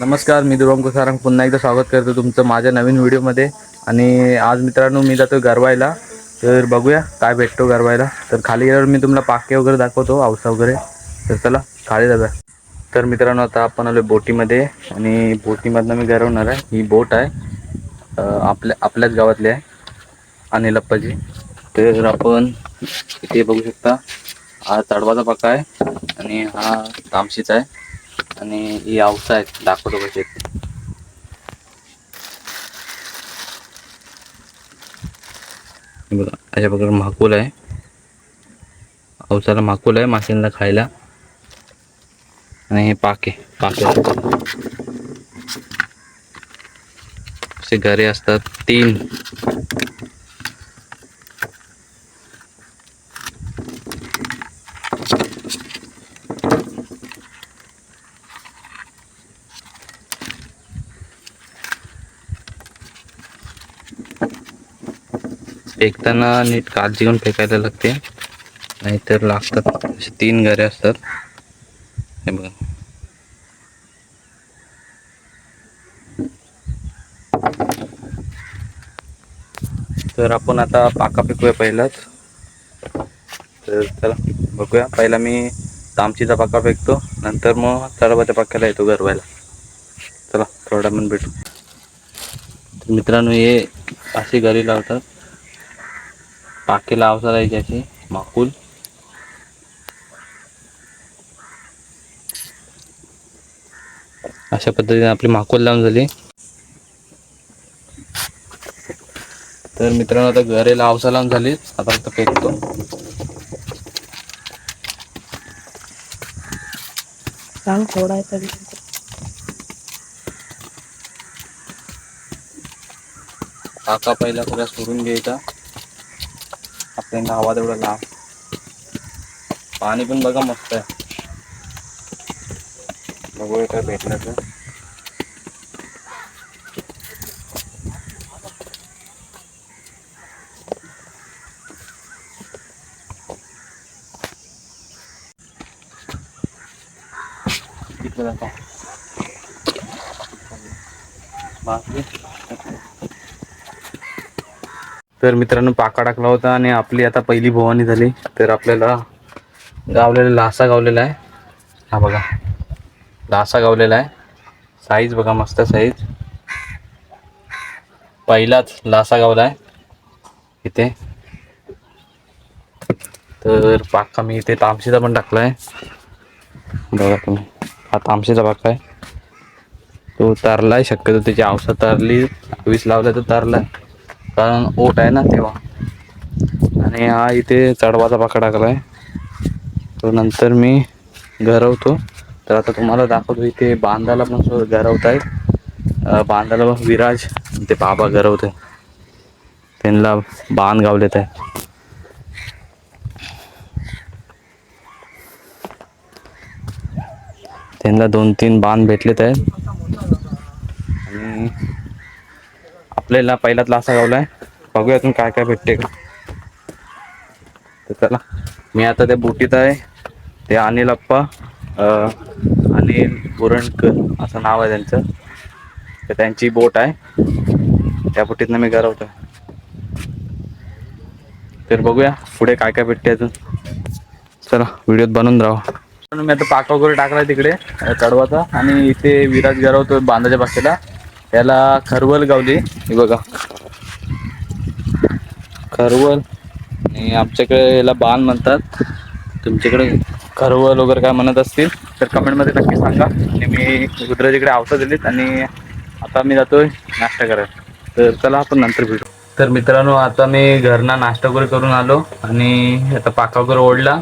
नमस्कार मी दुरंग कुसारंग. पुन्हा एकदा स्वागत करतो तुमचं माझ्या नवीन व्हिडिओमध्ये. आणि आज मित्रांनो मी जातो गरवायला. तर बघूया काय भेटतो गरवायला. तर खाली गेल्यावर मी तुम्हाला पाके वगैरे दाखवतो औसा वगैरे. तर चला खाली जाऊया. तर मित्रांनो आता आपण आलो बोटीमध्ये. आणि बोटीमधनं मी गरवणार आहे. ही बोट आहे. आपल्या आपल्याच गावातली आहे. आणि लप्पाची तर आपण इथे बघू शकता हा तडवाचा पाका आहे. आणि हा तामशीचा आहे. आणि ही औसा दाखवतो कसे आहेत. बघा अशा प्रकारे माकुल आहे. औसाला माकुल आहे माशांना खायला. आणि हे पाके पाके. असे घरे असतात तीन. फेकताना नीट काळजी घेऊन फेकायला लागते. नाहीतर लागतात असे तीन घरे असतात. हे बघा. तर आपण आता पाका फेकूया पहिलाच. तर चला बघूया. पहिला मी तामचीचा पाका फेकतो. नंतर मग तळबाच्या पाक्याला येतो गरवायला चला थोडा पण भेटू. तर मित्रांनो हे अशी घरी लावतात. पाकीला अवसाला यायची अशी माकूल. अशा पद्धतीने आपली माकूल लावून झाली. तर मित्रांनो आता घरेला अवसा लावून झाली. आता फक्त फेकतो सांग थोडा काका पहिला सगळ्या सोडून घ्यायचा आपल्याला हवा तेवढा लांब. पाणी पण बघा मस्त आहे. बघूया काय भेटलं तर. बाकी? तर मित्रांनो पाका टाकला होता आणि आपली आता पहिली भवानी झाली. तर आपल्याला गावलेला लासा गावलेला आहे. हा बघा. लासा गावलेला आहे. साईज बघा मस्त साईज पहिलाच लासा गावला आहे. इथे. तर पाका मी इथे तामशीचा पण टाकला आहे. बघा तुम्ही. हा तामशीचा पाका आहे. तो तारलाय शक्यतो त्याची औषध तारली वीस लावला तर तारलाय. कारण ओट आहे ना तेव्हा. आणि हा इथे चढवाचा पाका आहे तो नंतर मी घरवतो. तर आता तुम्हाला दाखवतो इथे बांधाला पण सो- आहेत बांधाला विराज ते बाबा घरवते त्यांना बांध गावलेत आहे. त्यांना दोन तीन बांध भेटलेत आहेत. आणि आपल्याला पहिलाच लासा आहे बघूया अजून काय काय भेटते का तर चला मी आता त्या बोटीत आहे. ते अनिल अप्पा अनिल बुरणकर असं नाव आहे त्यांचं. तर त्यांची बोट आहे. त्या बोटीतनं मी गरवतो तर बघूया पुढे काय काय भेटते अजून. चला व्हिडिओत बनवून राहा. मी आता पाका वगैरे टाकलाय तिकडे कडवाचा. चढवाचा आणि इथे विराज गरवतो बांधाच्या पाकेला याला खरवल गावली. हे बघा. खरवल. आणि आमच्याकडे याला बाण म्हणतात. तुमच्याकडे खरवल वगैरे काय म्हणत असतील तर कमेंटमध्ये नक्की सांगा. आणि मी तिकडे आवतं दिलीत आणि आता मी जातोय नाश्ता करायला. तर चला आपण नंतर भेटू. तर मित्रांनो आता मी घरना नाश्ता वगैरे करून आलो आणि आता पाका वगैरे ओढला.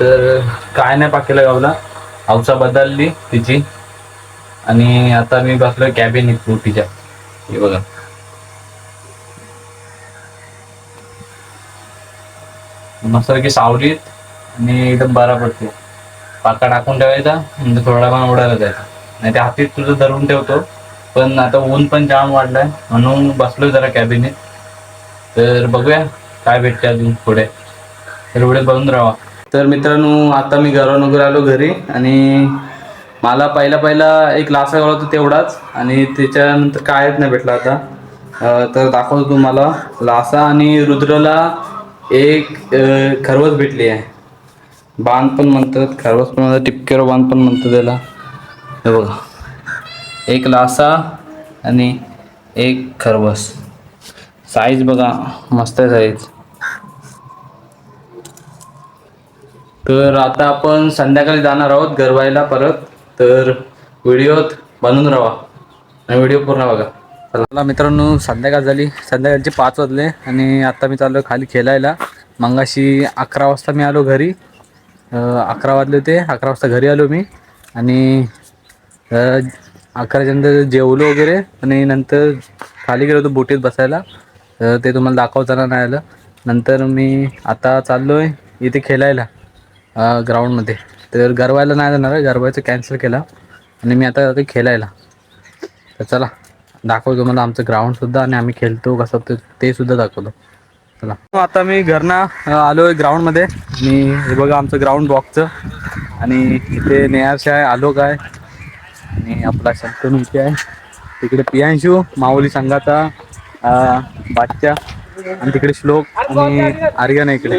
तर काय नाही पाकेला गावला. औसा बदलली तिची. आणि आता मी बसलोय कॅबिन बोटीच्या हे बघा. मस्तपैकी सावलीत आणि एकदम बरा पडतो. पाका टाकून ठेवायचा म्हणजे थोडा पण उडायला जायचा नाही ते हातीत तुझं धरून ठेवतो. पण आता ऊन पण जाम वाढलाय म्हणून बसलोय जरा कॅबिनेत तर बघूया काय भेटते अजून पुढे. तर व्हिडिओ बघून राहा. तर मित्रांनो आता मी घरावर आलो घरी आणि मला पहिला पहिला एक लासा गावला होता तेवढाच. आणि त्याच्यानंतर कायच नाही भेटला आता. तर दाखवतो तुम्हाला. लासा आणि रुद्रला एक खरवस भेटली आहे. बांध पण म्हणतात खरवस पण म्हणतात टिपकेर बांध पण म्हणतात त्याला. हे बघा. एक लासा आणि एक खरवस. साईज बघा. मस्त आहे साईज तर आता आपण संध्याकाळी जाणार आहोत गरवायला परत. तर व्हिडिओत बनून राहा आणि व्हिडिओ पूर्ण बघा. चला. मित्रांनो संध्याकाळ झाली. संध्याकाळचे पाच वाजले आणि आता मी चाललो खाली खेळायला. मंगाशी अकरा वाजता मी आलो घरी. अकरा वाजले होते. अकरा वाजता घरी आलो मी. आणि अकराच्या नंतर जेवलो वगैरे. आणि नंतर खाली गेलो होतो बोटीत बसायला. तर ते तुम्हाला दाखवताना नाही आलं. नंतर मी आता चाललो आहे इथे खेळायला ग्राउंडमध्ये तर गरवायला नाही जाणार गरवायचं कॅन्सल केला. आणि मी आता जातो खेळायला. तर चला दाखवतो तुम्हाला आमचं ग्राउंडसुद्धा आणि आम्ही खेळतो कसं ते ते सुद्धा दाखवतो. चला. आता मी घरना आलो आहे ग्राउंडमध्ये मी हे बघा आमचं ग्राउंड बॉक्सचं आणि इथे नेहारशे आहे आलोक आहे. आणि आपला शंतनू इथे आहे. तिकडे पियांशू माऊली संघाचा बादच्या आणि तिकडे श्लोक आणि आर्यन इकडे.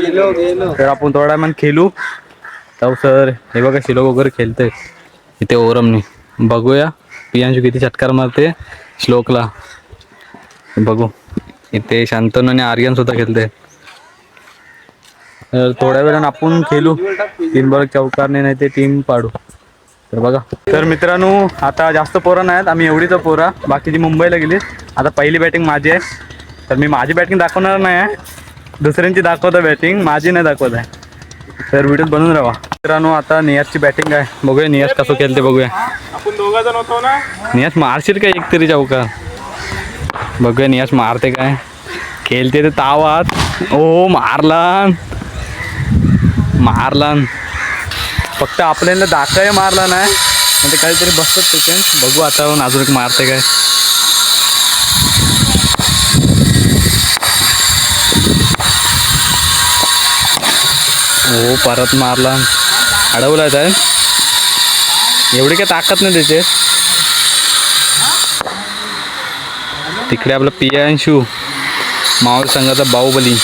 तर आपण थोडा मन खेळू. जाऊ सर. हे बघा शिलोक वगैरे खेळतंय. इथे ओरमने. बघूया. पियांशू किती चटकार मारते श्लोकला. बघू. इथे शांतनू आणि आर्यन सुद्धा खेळते तर थोड्या वेळानं आपण खेळू. तीन बरोबर चौकारने नाही ते टीम पाडू. तर बघा. तर मित्रांनो आता जास्त पोरं नाहीत. आम्ही एवढीच पोरा. बाकीची मुंबईला गेली आता पहिली बॅटिंग माझी आहे. तर मी माझी बॅटिंग दाखवणार नाही आहे. दुसऱ्यांची दाखवतो बॅटिंग माझी नाही दाखवत आहे. तर व्हिडिओ बनवून राहा. मित्रांनो आता नियाजची बॅटिंग आहे. बघूया नियाज कसं खेळते बघूया. आपण दोघा जण होतो ना? नियाज मारशील का एक तरी चौका बघूया नियाज मारते काय. खेळते ते तावात. ओ मारला मारला फक्त आपल्याला दाखवाय मारला नाही ते काहीतरी बसतात तिथे बघू आता अजून एक मारते काय. हो परत मारला. अडवला आहे एवढी काय ताकद नाही त्याचे. तिकडे आपला पियांशू मावळ संघाचा बाहुबली.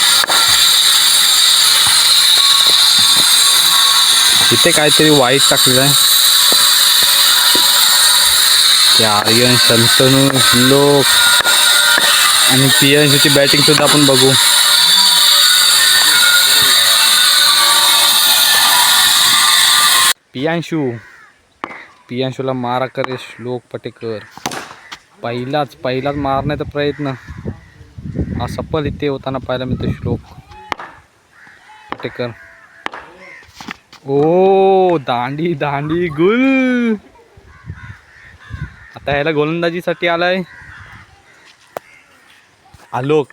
इथे काहीतरी वाईट टाकलेलं आहे. ते आर्यन शंतनू लोक आणि पियांशूची बॅटिंग सुद्धा आपण बघू. पियांशू. पियांशूला मारा करे श्लोक पटेकर. पहिलाच पहिलाच मारण्याचा प्रयत्न. हा सफल इथे होताना पाहायला मिळतो श्लोक पटेकर. ओ दांडी दांडी गुल. आता ह्याला गोलंदाजीसाठी आलाय. आलोक.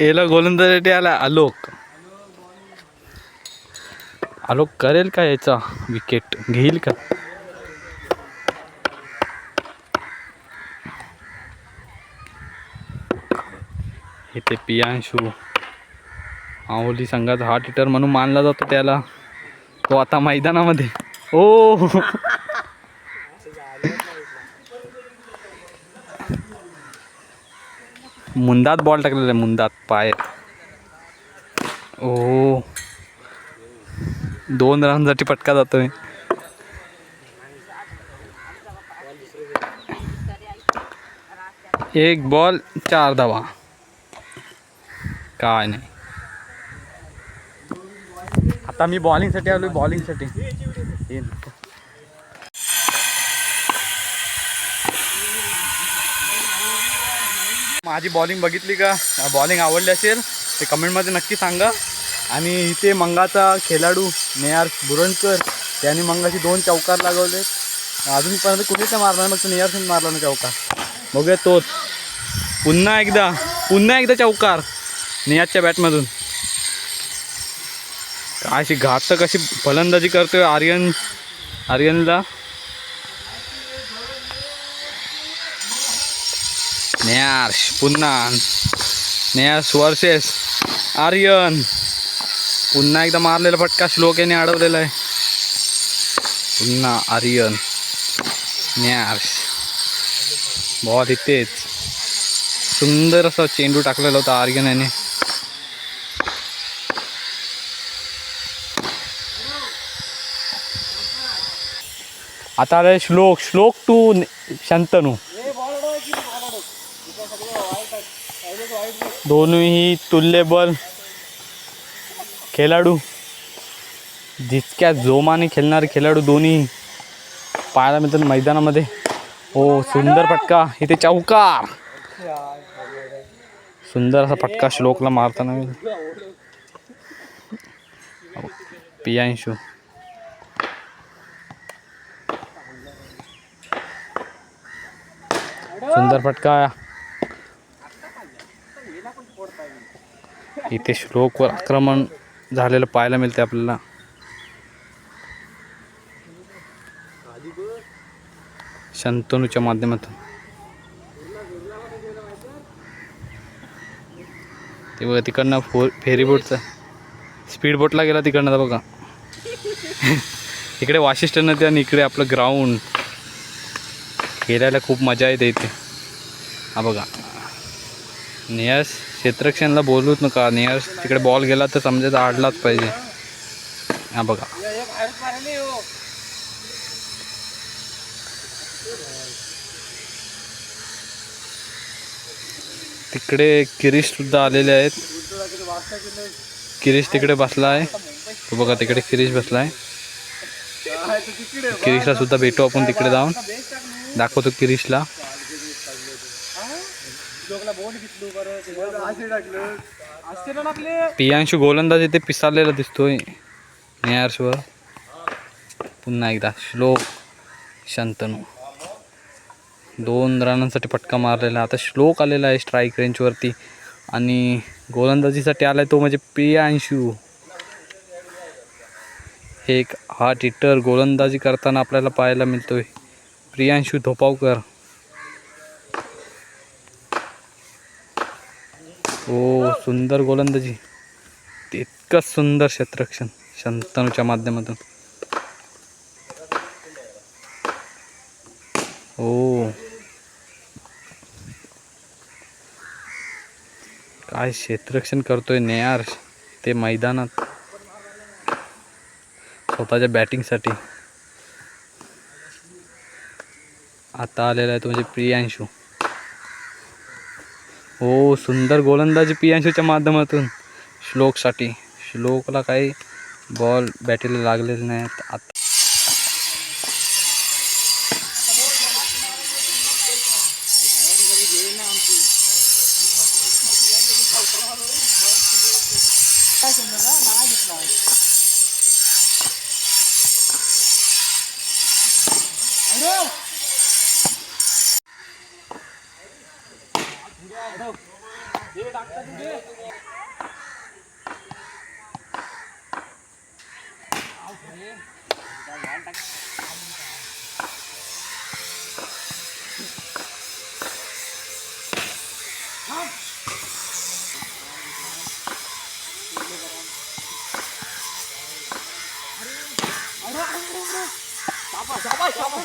याला गोलंदाजीसाठी आला आलोक. आलोक करेल का याचा विकेट? घेईल का? इथे पियांशू माऊली संघाचा हार्ट हिटर म्हणून मानला जातो त्याला. तो आता मैदानामध्ये. ओ! मुंदात बॉल टाकलेला आहे मुंदात पाय. ओ! दोन रनसाठी पटका मी. एक बॉल चार धावा. काय नाही. आता मी बॉलिंगसाठी आलो बॉलिंगसाठी. माझी बॉलिंग बघितली का? बॉलिंग आवडली असेल ते कमेंटमध्ये नक्की सांगा. आणि इथे मंगाचा खेळाडू नेहार बुरणकर त्यांनी मंगाशी दोन चौकार लागवले. अजूनपर्यंत कुठेच नाही मारला मग नेहार सिंग मारला ना चौकार. बघूया तोच पुन्हा एकदा पुन्हा एकदा चौकार नेहारच्या बॅटमधून. अशी घातक अशी फलंदाजी करतोय आर्यन आर्यनला. नेहार्श पुन्हा. नेहार वर्सेस आर्यन. पुन्हा एकदा मारलेला फटका श्लोक याने अडवलेला आहे. पुन्हा आर्यन. न्यार्श बॉल इथेच सुंदर असा चेंडू टाकलेला होता आर्यन याने. आता आलाय श्लोक श्लोक टू शंतनू. दोन्ही तुल्यबल खेळाडू. जितक्या जोमाने खेळणारे खेळाडू दोन्ही पाहायला मिळतात मैदानामध्ये. हो सुंदर फटका. इथे चौकार सुंदर असा फटका श्लोकला मारताना. पियांशू. सुंदर फटका. इथे श्लोकवर आक्रमण. झालेलं पाहायला मिळते आपल्याला. शंतनूच्या माध्यमातून. ते बघा तिकडनं फो फेरी बोटचा स्पीड बोटला गेला तिकडनं बघा. इकडे वाशिष्ठ नदी आणि इकडे आपलं ग्राउंड खेळायला खूप मजा येते इथे. हा बघा. नियस क्षेत्रक्षणला बोलूच नका. नियस तिकडे बॉल गेला तर समजायचं आडलाच पाहिजे. हा बघा. तिकडे किरीश सुद्धा आलेले आहेत. किरीश तिकडे बसला आहे तो बघा तिकडे किरीश बसला आहे किरीशला सुद्धा भेटू आपण तिकडे जाऊन. दाखवतो किरीशला पियांशू गोलंदाज इथे पिसारलेला दिसतोय. नेहार्सवर पुन्हा एकदा श्लोक शंतनू. दोन रनांसाठी फटका मारलेला. आता श्लोक आलेला आहे स्ट्राईक रेंजवरती आणि गोलंदाजीसाठी आलाय तो म्हणजे प्रियांशू. हे एक हार्ट हिटर गोलंदाजी करताना आपल्याला पाहायला मिळतोय. प्रियांशू धोपावकर. ओ सुंदर गोलंदाजी. इतकंच सुंदर क्षेत्ररक्षण शंतनूच्या माध्यमातून. ओ. काय क्षेत्ररक्षण करतोय नेयार ते मैदानात. स्वतःच्या बॅटिंगसाठी. आता आलेला आहे तो म्हणजे प्रियांशू. हो सुंदर गोलंदाजी प्रियांशूच्या माध्यमातून. श्लोकसाठी. श्लोकला काही बॉल बॅटीला लागलेले नाहीत. आता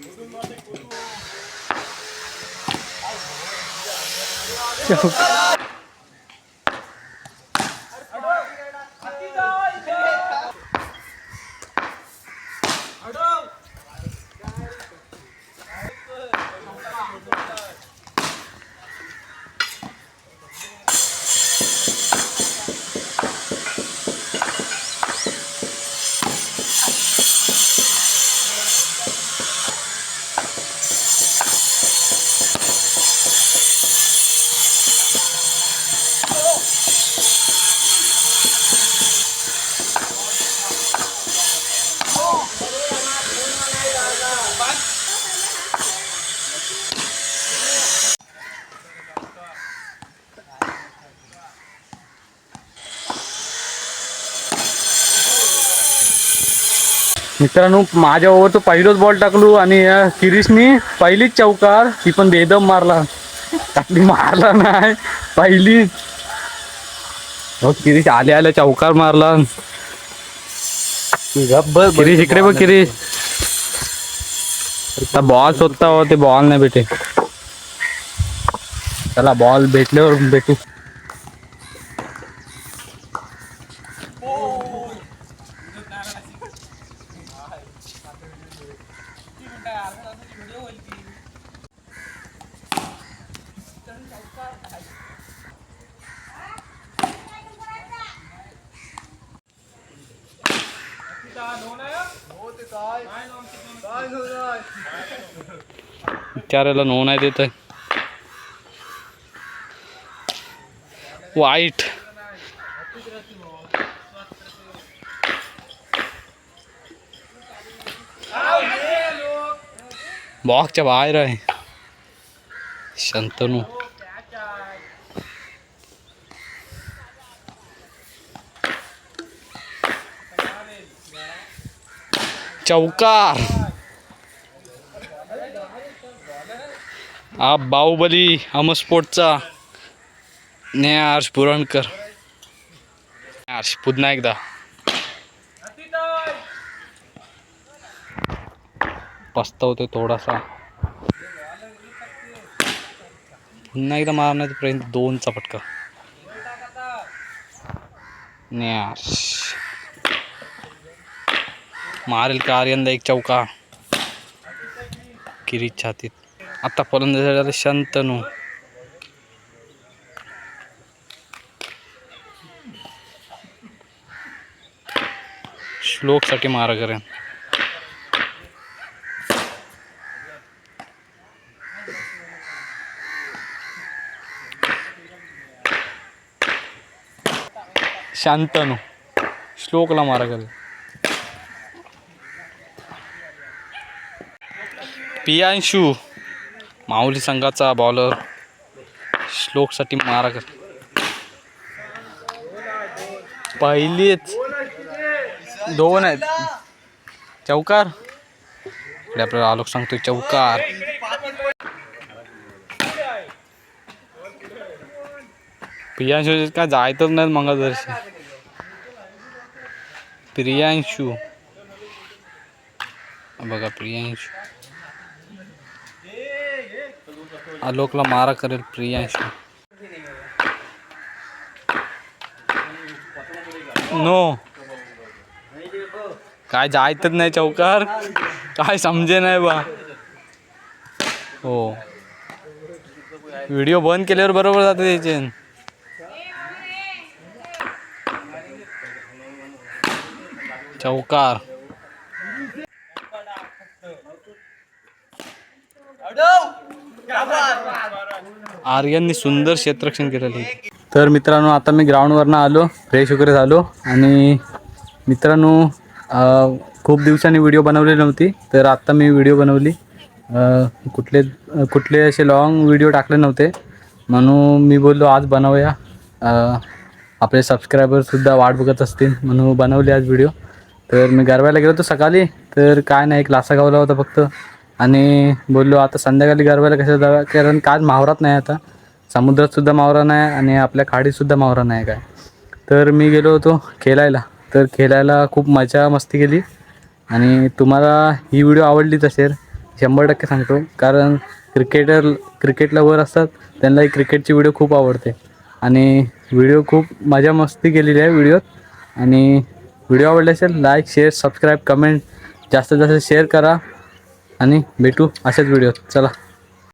我都 मित्रांनो माझ्या ओव्हरचं पहिलोच बॉल टाकलो आणि या किरीशनी पहिलीच चौकार ती पण बेदम मारला. टाकली मारला नाही पहिलीच. हो किरीश आल्या आल्या चौकार मारला. किरीश इकडे बघ किरीश आता बॉल शोधता हो ते बॉल नाही भेटे चला बॉल भेटल्यावर भेटू. विचारायला नो नाही देत आहे. वाईट. बॉक्सच्या बाहेर आहे. शंतनू. चौकार हा बाहुबली अमस्फोटचा न्यास पुरणकर न्यास पुन्हा एकदा. पस्तावतो थोडासा. पुन्हा एकदा मारण्याचा प्रयत्न दोनचा फटका. न्यास मारेल का? आर्यंदा एक चौका. किरीच छातीत. आता फलंदाज शंतनू. श्लोकसाठी मारा करेन शांतनू. श्लोकला मारा करेन पियांशू माऊली संघाचा बॉलर श्लोकसाठी मारा कर पहिलीच दोन आहेत. चौकार. इकडे आपल्याला आलोक सांगतो चौकार. प्रियांशू काय जायतच नाहीत मंगळदर्शी. प्रियांशू. बघा प्रियांशू. आलोकला मारा करेल प्रियांशू. नो. काय जायतच नाही चौकार. काय समजे नाही बा. हो. व्हिडिओ बंद केल्यावर बरोबर जाते त्याचे चौकार. आर्यनने सुंदर क्षेत्ररक्षण केलेलं आहे. तर मित्रांनो आता मी ग्राउंडवरनं आलो फ्रेश वगैरे झालो आणि मित्रांनो खूप दिवसांनी व्हिडिओ बनवलेली नव्हती तर आत्ता मी व्हिडिओ बनवली. कुठले कुठले असे लॉंग व्हिडिओ टाकले नव्हते. म्हणून मी बोललो आज बनवूया. आपले सबस्क्रायबरसुद्धा वाट बघत असतील म्हणून बनवले आज व्हिडिओ तर मी गरवायला गेलो होतो सकाळी तर काय नाही एक लासा गावला होता फक्त. आणि बोललो आता संध्याकाळी गरबाला कसं जाऊया कारण काल मावरात नाही आता. समुद्रात सुद्धा मावरा नाही आणि आपल्या खाडीत सुद्धा मावरा नाही काय. तर मी गेलो होतो खेळायला तर खेळायला खूप मजा मस्ती केली. आणि तुम्हाला ही व्हिडिओ आवडलीच असेल शंभर टक्के सांगतो. कारण क्रिकेटर क्रिकेटला वर असतात त्यांना ही क्रिकेटची व्हिडिओ खूप आवडते. आणि व्हिडिओ खूप मजा मस्ती केलेली आहे व्हिडिओत. आणि व्हिडिओ आवडला असेल लाईक शेअर सबस्क्राईब कमेंट जास्तीत जास्त शेअर करा. आणि भेटू अशाच व्हिडिओ चला.